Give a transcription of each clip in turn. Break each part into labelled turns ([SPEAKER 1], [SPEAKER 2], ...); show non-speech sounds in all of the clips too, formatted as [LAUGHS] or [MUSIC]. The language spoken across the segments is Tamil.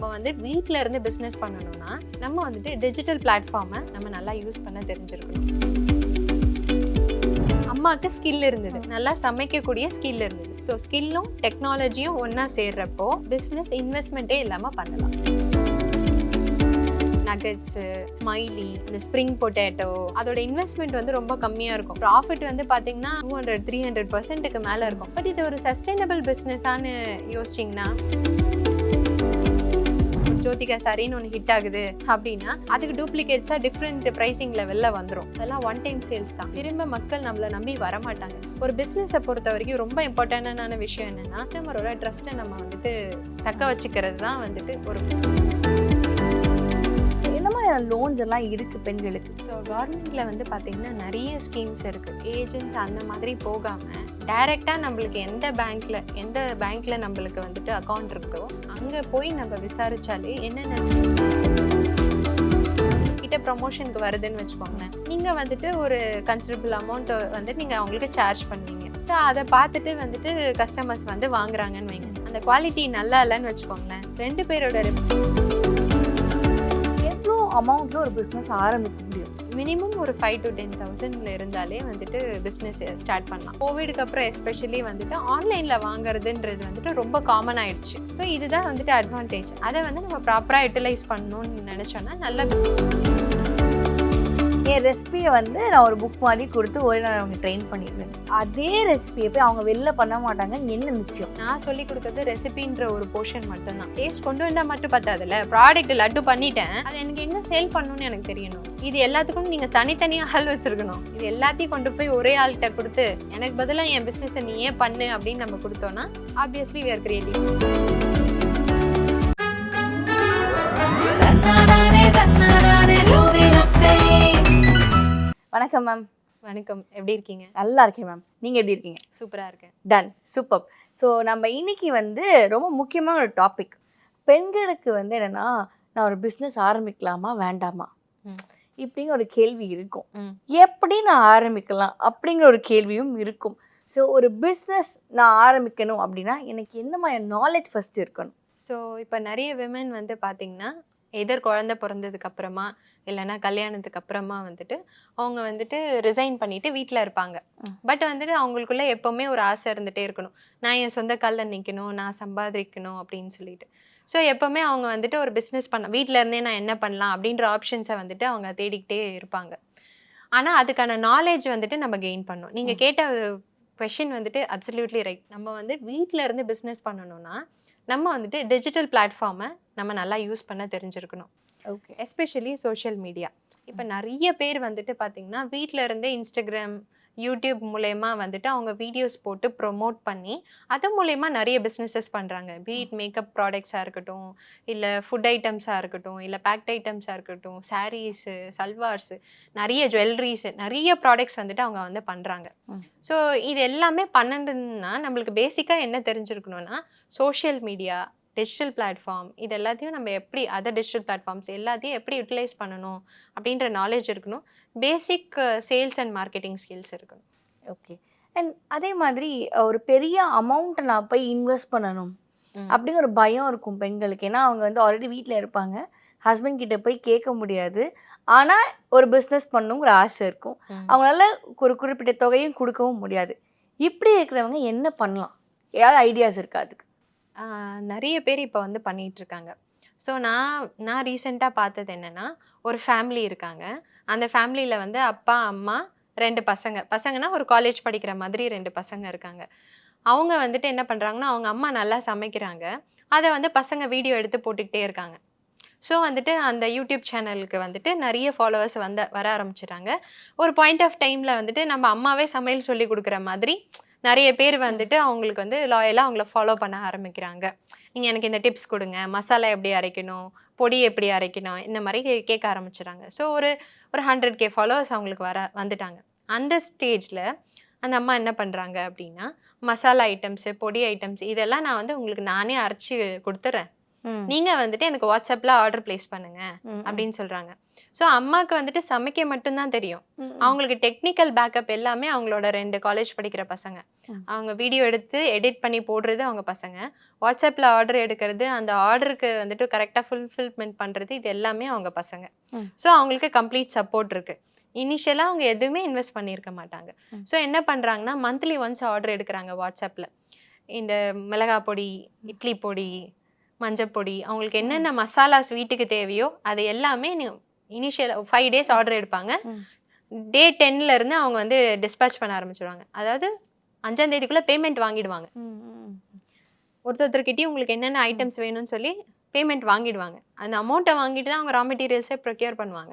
[SPEAKER 1] நம்ம வந்து வீட்டில் இருந்து பிஸ்னஸ் பண்ணணும்னா நம்ம வந்துட்டு டிஜிட்டல் பிளாட்ஃபார்மை நம்ம நல்லா யூஸ் பண்ண தெரிஞ்சிருக்கணும். அம்மாவுக்கு ஸ்கில் இருந்தது. நல்லா சமைக்கக்கூடிய ஸ்கில் இருந்தது. ஸோ ஸ்கில்லும் டெக்னாலஜியும் ஒன்றா சேர்றப்போ பிஸ்னஸ் இன்வெஸ்ட்மெண்ட்டே இல்லாமல் பண்ணலாம். நகட்ஸு ஸ்மைலி இந்த ஸ்ப்ரிங் பொட்டேட்டோ அதோட இன்வெஸ்ட்மெண்ட் வந்து ரொம்ப கம்மியாக இருக்கும். ப்ராஃபிட் வந்து பார்த்தீங்கன்னா டூ ஹண்ட்ரட் த்ரீ ஹண்ட்ரட் பர்சன்ட்டுக்கு மேலே இருக்கும். பட் இது ஒரு சஸ்டைனபிள் பிஸ்னஸான்னு யோசிச்சிங்கன்னா ஜோதிகா சாரின்னு ஒன்று ஹிட் ஆகுது அப்படின்னா அதுக்கு டூப்ளிகேட்ஸாக டிஃப்ரெண்ட் ப்ரைஸிங் லெவலில் வந்துடும் அதெல்லாம் ஒன் டைம் சேல்ஸ் தான். திரும்ப மக்கள் நம்மளை நம்பி வர மாட்டாங்க. ஒரு பிஸ்னஸை பொறுத்த வரைக்கும் ரொம்ப இம்பார்ட்டண்டான விஷயம் என்னன்னா கஸ்டமரோட ட்ரஸ்ட்டை நம்ம வந்துட்டு தக்க வச்சுக்கிறது தான் வந்துட்டு ஒரு
[SPEAKER 2] லோன்ஸ் எல்லாம் இருக்குது பெண்களுக்கு.
[SPEAKER 1] ஸோ கவர்மெண்ட்டில் வந்து பார்த்திங்கன்னா நிறைய ஸ்கீம்ஸ் இருக்குது ஏஜென்ட்ஸ் அந்த மாதிரி போகாமல் டைரெக்டாக நம்மளுக்கு எந்த பேங்க்கில் எந்த பேங்க்கில் நம்மளுக்கு வந்துட்டு அக்கௌண்ட் இருக்கோ அங்கே போய் நம்ம விசாரிச்சாலே என்னென்ன கிட்ட ப்ரொமோஷனுக்கு வருதுன்னு வச்சுக்கோங்களேன். நீங்கள் வந்துட்டு ஒரு கன்சிடபிள் அமௌண்ட் வந்து நீங்கள் அவங்களுக்கு சார்ஜ் பண்ணுவீங்க. ஸோ அதை பார்த்துட்டு வந்துட்டு கஸ்டமர்ஸ் வந்து வாங்குறாங்கன்னு வைங்க. அந்த குவாலிட்டி நல்லா இல்லைன்னு வச்சுக்கோங்களேன். ரெண்டு பேரோட
[SPEAKER 2] எவ்வளோ அமௌண்ட்ல ஒரு பிஸ்னஸ் ஆரம்பிக்க முடியும்.
[SPEAKER 1] மினிமம் ஒரு ஃபைவ் டு டென் தௌசண்ட்ல இருந்தாலே வந்துட்டு பிஸ்னஸ் ஸ்டார்ட் பண்ணலாம். கோவிடுக்கு அப்புறம் எஸ்பெஷலி வந்துட்டு ஆன்லைனில் வாங்குறதுன்றது வந்துட்டு ரொம்ப காமன் ஆயிடுச்சு. ஸோ இதுதான் வந்துட்டு அட்வான்டேஜ் அதை வந்து நம்ம ப்ராப்பராக யூட்டிலைஸ் பண்ணணும்னு நினச்சோன்னா நல்ல
[SPEAKER 2] என் ரெசிபியை வந்து நான் ஒரு புக் மாதிரி கொடுத்து ஒரே நாள் அவங்க ட்ரெயின் பண்ணிடுவேன். அதே ரெசிபியை போய் அவங்க வெளில பண்ண மாட்டாங்க என்ன நிச்சயம்
[SPEAKER 1] நான் சொல்லி கொடுத்தது ரெசிபின்ற ஒரு போர்ஷன் மட்டும்தான். டேஸ்ட் கொண்டு வந்தால் மட்டும் பத்தாதுல்ல? ப்ராடக்ட் லட்டு பண்ணிட்டேன். அது எனக்கு எங்கே சேல் பண்ணணும்னு எனக்கு தெரியணும். இது எல்லாத்துக்கும் நீங்கள் தனித்தனியாக ஆள் வச்சிருக்கணும். இது எல்லாத்தையும் கொண்டு போய் ஒரே ஆள்கிட்ட கொடுத்து எனக்கு பதிலாக என் பிஸ்னஸை ஏன் பண்ணு அப்படின்னு நம்ம கொடுத்தோன்னா ஆப்வியஸ்லி வேர் are
[SPEAKER 2] வணக்கம் மேம்.
[SPEAKER 1] வணக்கம். எப்படி இருக்கீங்க?
[SPEAKER 2] நல்லா இருக்கேன் மேம். நீங்கள் எப்படி இருக்கீங்க?
[SPEAKER 1] சூப்பராக இருக்கேன்.
[SPEAKER 2] டன் சூப்பர் ஸோ நம்ம இன்னைக்கு வந்து ரொம்ப முக்கியமான ஒரு டாபிக் பெண்களுக்கு வந்து என்னன்னா நான் ஒரு பிஸ்னஸ் ஆரம்பிக்கலாமா வேண்டாமா. இப்படிங்கிற ஒரு கேள்வி இருக்கும். எப்படி நான் ஆரம்பிக்கலாம்? அப்படிங்கிற ஒரு கேள்வியும் இருக்கும். ஸோ ஒரு பிஸ்னஸ் நான் ஆரம்பிக்கணும் அப்படின்னா எனக்கு எந்த மாதிரி நாலேஜ் ஃபர்ஸ்ட் இருக்கணும்?
[SPEAKER 1] ஸோ இப்போ நிறைய விமன் வந்து பார்த்தீங்கன்னா எதர் குழந்தை பிறந்ததுக்கு அப்புறமா இல்லைன்னா கல்யாணத்துக்கு அப்புறமா வந்துட்டு அவங்க வந்துட்டு ரிசைன் பண்ணிட்டு வீட்டில் இருப்பாங்க. பட் வந்துட்டு அவங்களுக்குள்ள எப்போவுமே ஒரு ஆசை இருந்துகிட்டே இருக்கணும். நான் என் சொந்த காலில் நிற்கணும் நான் சம்பாதிக்கணும் அப்படின்னு சொல்லிட்டு. ஸோ எப்போவுமே அவங்க வந்துட்டு ஒரு பிஸ்னஸ் பண்ண வீட்டில் இருந்தே நான் என்ன பண்ணலாம் அப்படின்ற ஆப்ஷன்ஸை வந்துட்டு அவங்க தேடிக்கிட்டே இருப்பாங்க. ஆனால் அதுக்கான நாலேஜ் வந்துட்டு நம்ம கெயின் பண்ணணும். நீங்கள் கேட்ட கொஷின் வந்துட்டு அப்சல்யூட்லி ரைட் நம்ம வந்து வீட்டில் இருந்து பிஸ்னஸ் பண்ணணும்னா நம்ம வந்துட்டு டிஜிட்டல் பிளாட்ஃபார்மை நம்ம நல்லா யூஸ் பண்ண தெரிஞ்சிருக்கணும்.
[SPEAKER 2] ஓகே
[SPEAKER 1] எஸ்பெஷலி சோஷியல் மீடியா இப்போ நிறைய பேர் வந்துட்டு பார்த்தீங்கன்னா வீட்டில் இருந்தே இன்ஸ்டாகிராம் யூடியூப் மூலயமா வந்துட்டு அவங்க வீடியோஸ் போட்டு ப்ரொமோட் பண்ணி அது மூலயமா நிறைய பிஸ்னஸஸ் பண்ணுறாங்க பீட் மேக்கப் ப்ராடக்ட்ஸாக இருக்கட்டும் இல்லை ஃபுட் ஐட்டம்ஸாக இருக்கட்டும் இல்லை பேக்ட் ஐட்டம்ஸாக இருக்கட்டும் சாரீஸு சல்வார்ஸு நிறைய ஜுவல்லரிஸு நிறைய ப்ராடக்ட்ஸ் வந்துட்டு அவங்க வந்து பண்ணுறாங்க. ஸோ இது எல்லாமே பண்ணணுன்னா நம்மளுக்கு பேசிக்காக என்ன தெரிஞ்சிருக்கணும்னா சோஷியல் மீடியா டிஜிட்டல் பிளாட்ஃபார்ம் இது எல்லாத்தையும் நம்ம எப்படி அதர் டிஜிட்டல் பிளாட்ஃபார்ம்ஸ் எல்லாத்தையும் எப்படி யூட்டிலைஸ் பண்ணணும் அப்படின்ற நாலேஜ் இருக்கணும். Basic sales and marketing skills இருக்கணும்.
[SPEAKER 2] ஓகே அண்ட் அதே மாதிரி ஒரு பெரிய அமௌண்ட்டை நான் போய் இன்வெஸ்ட் பண்ணணும். அப்படிங்கிற ஒரு பயம் இருக்கும் பெண்களுக்கு. ஏன்னா அவங்க வந்து ஆல்ரெடி வீட்டில் இருப்பாங்க. ஹஸ்பண்ட் கிட்ட போய் கேட்க முடியாது. ஆனால் ஒரு பிஸ்னஸ் பண்ணணுங்கிற ஆசை இருக்கும். அவங்களால ஒரு குறிப்பிட்ட தொகையும் கொடுக்கவும் முடியாது. இப்படி இருக்கிறவங்க என்ன பண்ணலாம்? ஏதாவது ஐடியாஸ் இருக்கா அதுக்கு?
[SPEAKER 1] நிறைய பேர் இப்போ வந்து பண்ணிகிட்ருக்காங்க இருக்காங்க ஸோ நான் நான் ரீசெண்டாக பார்த்தது என்னென்னா ஒரு ஃபேமிலி இருக்காங்க. அந்த ஃபேமிலியில் வந்து அப்பா அம்மா ரெண்டு பசங்க. பசங்கன்னா ஒரு காலேஜ் படிக்கிற மாதிரி ரெண்டு பசங்க இருக்காங்க. அவங்க வந்துட்டு என்ன பண்ணுறாங்கன்னா அவங்க அம்மா நல்லா சமைக்கிறாங்க. அதை வந்து பசங்க வீடியோ எடுத்து போட்டுக்கிட்டே இருக்காங்க. ஸோ வந்துட்டு அந்த யூடியூப் சேனலுக்கு வந்துட்டு நிறைய ஃபாலோவர்ஸ் வந்த வர ஆரம்பிச்சிட்டாங்க. ஒரு பாயிண்ட் ஆஃப் டைமில் வந்துட்டு நம்ம அம்மாவே சமையல் சொல்லி கொடுக்குற மாதிரி நிறைய பேர் வந்துட்டு அவங்களுக்கு வந்து லாயலாக அவங்கள ஃபாலோ பண்ண ஆரம்பிக்கிறாங்க. நீங்கள் எனக்கு இந்த டிப்ஸ் கொடுங்க. மசாலா எப்படி அரைக்கணும்? பொடி எப்படி அரைக்கணும்? இந்த மாதிரி கேட்க ஆரம்பிச்சிட்டாங்க ஸோ ஒரு ஒரு ஹண்ட்ரட் கே ஃபாலோவர்ஸ் அவங்களுக்கு வர வந்துட்டாங்க. அந்த ஸ்டேஜில் அந்த அம்மா என்ன பண்ணுறாங்க அப்படின்னா மசாலா ஐட்டம்ஸு பொடி ஐட்டம்ஸ் இதெல்லாம் நான் வந்து உங்களுக்கு நானே அரைச்சி கொடுத்துட்றேன்
[SPEAKER 2] ம்,
[SPEAKER 1] நீங்க வந்துட்டு எனக்கு வாட்ஸ்அப்ல ஆர்டர் பிளேஸ் பண்ணுங்க அப்படின்னு சொல்றாங்க. ஸோ அம்மாக்கு வந்துட்டு சமைக்க மட்டும்தான் தெரியும். அவங்களுக்கு டெக்னிக்கல் பேக்கப் எல்லாமே அவங்களோட ரெண்டு காலேஜ் படிக்கிற பசங்க. அவங்க வீடியோ எடுத்து எடிட் பண்ணி போடுறது அவங்க பசங்க. வாட்ஸ்அப்பில் ஆர்டர் எடுக்கிறது அந்த ஆர்டருக்கு வந்துட்டு கரெக்டாக ஃபுல்ஃபில்மெண்ட் பண்ணுறது இது எல்லாமே அவங்க பசங்க. ஸோ அவங்களுக்கு கம்ப்ளீட் சப்போர்ட் இருக்கு. இனிஷியலாக அவங்க எதுவுமே இன்வெஸ்ட் பண்ணியிருக்க மாட்டாங்க. ஸோ என்ன பண்ணுறாங்கன்னா மந்த்லி ஒன்ஸ் ஆர்டர் எடுக்கிறாங்க வாட்ஸ்அப்பில் இந்த மிளகாய் பொடி இட்லி பொடி மஞ்சப்பொடி அவங்களுக்கு என்னென்ன மசாலாஸ் வீட்டுக்கு தேவையோ அது எல்லாமே இனிஷியல் ஃபைவ் டேஸ் ஆர்டர் எடுப்பாங்க. டே டென்ல இருந்து அவங்க வந்து டிஸ்பேச் பண்ண ஆரம்பிச்சிடுவாங்க அதாவது அஞ்சாம் தேதிக்குள்ள பேமெண்ட் வாங்கிடுவாங்க. ஒருத்தொருத்தர்கிட்டயும் உங்களுக்கு என்னென்ன ஐட்டம்ஸ் வேணும்னு சொல்லி பேமெண்ட் வாங்கிடுவாங்க. அந்த அமௌண்ட்டை வாங்கிட்டு தான் அவங்க ரா மெட்டீரியல்ஸே ப்ரொக்யூர் பண்ணுவாங்க.